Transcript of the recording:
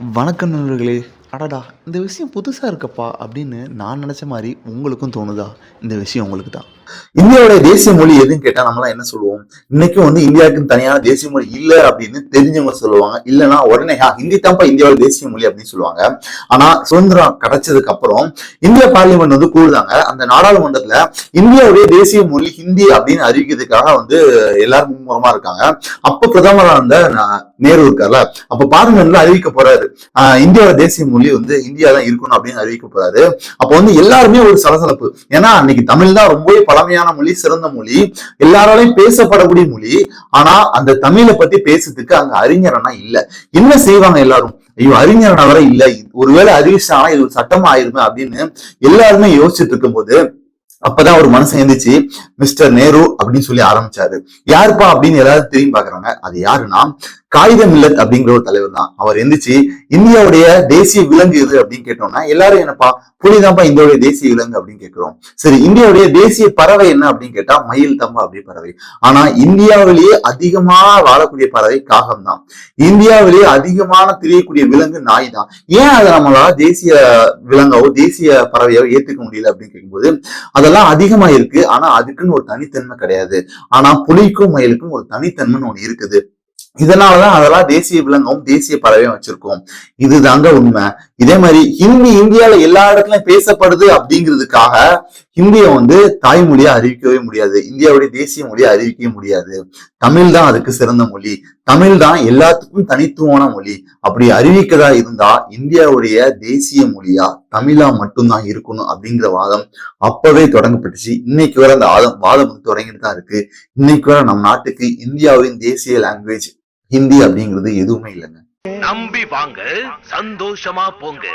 வணக்கம் நண்பர்களே. அடடா இந்த விஷயம் புதுசாக இருக்கப்பா அப்படின்னு நான் நினச்ச மாதிரி உங்களுக்கும் தோணுதா? இந்த விஷயம் உங்களுக்கு தான். இந்தியாவோட தேசிய மொழி எதுன்னு கேட்டால் நம்மளாம் என்ன சொல்லுவோம்? இன்னைக்கும் வந்து இந்தியாவுக்கு தனியான தேசிய மொழி இல்லை அப்படின்னு தெரிஞ்சவங்க சொல்லுவாங்க. இல்லைனா உடனே ஹா ஹிந்தி தான்ப்பா இந்தியாவோட தேசிய மொழி அப்படின்னு சொல்லுவாங்க. ஆனா சுதந்திரம் கிடைச்சதுக்கு அப்புறம் இந்திய பார்லிமெண்ட் வந்து கூடுதாங்க அந்த நாடாளுமன்றத்துல இந்தியாவுடைய தேசிய மொழி ஹிந்தி அப்படின்னு அறிவிக்கிறதுக்காக வந்து எல்லாரும் மும்முரமாக இருக்காங்க. அப்போ பிரதமராக இருந்த நேரு இருக்கார்ல? அப்ப பார்லிமெண்ட்ல அறிவிக்க போறாரு. இந்தியாவோட தேசிய மொழி வந்து இந்தியா தான் இருக்கணும் அப்படின்னு அறிவிக்க போறாரு. அப்ப வந்து எல்லாருமே ஒரு சலசலப்பு. ஏன்னா அன்னைக்கு தமிழ் தான் ரொம்பவே பழமையான மொழி சிறந்த மொழி. எல்லாராலையும் பேசப்படக்கூடிய மொழி. ஆனா அந்த தமிழை பத்தி பேசுறதுக்கு அங்க அறிஞரனா இல்ல. என்ன செய்வாங்க எல்லாரும்? ஐயோ அறிஞரனா வர இல்ல. ஒருவேளை அறிவிச்சானா இது ஒரு சட்டமா ஆயிருமே அப்படின்னு எல்லாருமே யோசிச்சுட்டு இருக்கும்போது அப்பதான் ஒரு மனசு எழுந்துச்சு மிஸ்டர் நேரு அப்படின்னு சொல்லி ஆரம்பிச்சாரு. யாருப்பா அப்படின்னு எல்லாரும் திரும்பி பாக்குறாங்க. அது யாருன்னா காகித மில்லத் அப்படிங்கிற ஒரு தலைவர் தான் அவர் எந்திரிச்சு இந்தியாவுடைய தேசிய விலங்கு எது? அப்படின்னு கேட்டோம்னா எல்லாரும் என்னப்பா புலிதான்ப்பா இந்தியாவுடைய தேசிய விலங்கு அப்படின்னு கேட்கிறோம். சரி இந்தியாவுடைய தேசிய பறவை என்ன அப்படின்னு கேட்டா மயில் தம்பா அப்படி பறவை. ஆனா இந்தியாவிலேயே அதிகமா வாழக்கூடிய பறவை காகம் தான் இந்தியாவிலேயே அதிகமான தெரியக்கூடிய விலங்கு நாய் தான் ஏன் அதை நம்மளால தேசிய விலங்காவோ தேசிய பறவையோ ஏத்துக்க முடியல அப்படின்னு கேட்கும்போது அதெல்லாம் அதிகமா இருக்கு. ஆனா அதுக்குன்னு ஒரு தனித்தன்மை கிடையாது. ஆனா புலிக்கும் மயிலுக்கும் ஒரு தனித்தன்மைன்னு ஒண்ணு இருக்குது. இதனாலதான் அதெல்லாம் தேசிய விலங்கும் தேசிய பறவையும் வச்சிருக்கோம். இதுதாங்க உண்மை. இதே மாதிரி ஹிந்தி இந்தியால எல்லா இடத்துலயும் பேசப்படுது அப்படிங்கிறதுக்காக ஹிந்தியை வந்து தாய்மொழியா அறிவிக்கவே முடியாது. இந்தியாவுடைய தேசிய மொழியை அறிவிக்கவே முடியாது. தமிழ் தான் அதுக்கு சிறந்த மொழி. தமிழ் தான் எல்லாத்துக்கும் தனித்துவமான மொழி. அப்படி அறிவிக்கதா இருந்தா இந்தியாவுடைய தேசிய மொழியா தமிழா மட்டும்தான் இருக்கணும் அப்படிங்கிற வாதம் அப்பவே தொடங்கப்பட்டுச்சு. இன்னைக்கு வர அந்த வாதம் வாதம் வந்து தொடங்கிட்டு தான் இருக்கு. இன்னைக்கு வர நம்ம நாட்டுக்கு இந்தியாவின் தேசிய லாங்குவேஜ் ஹிந்தி அப்படிங்கிறது எதுவுமே இல்லைங்க. நம்பி வாங்க சந்தோஷமா போங்க.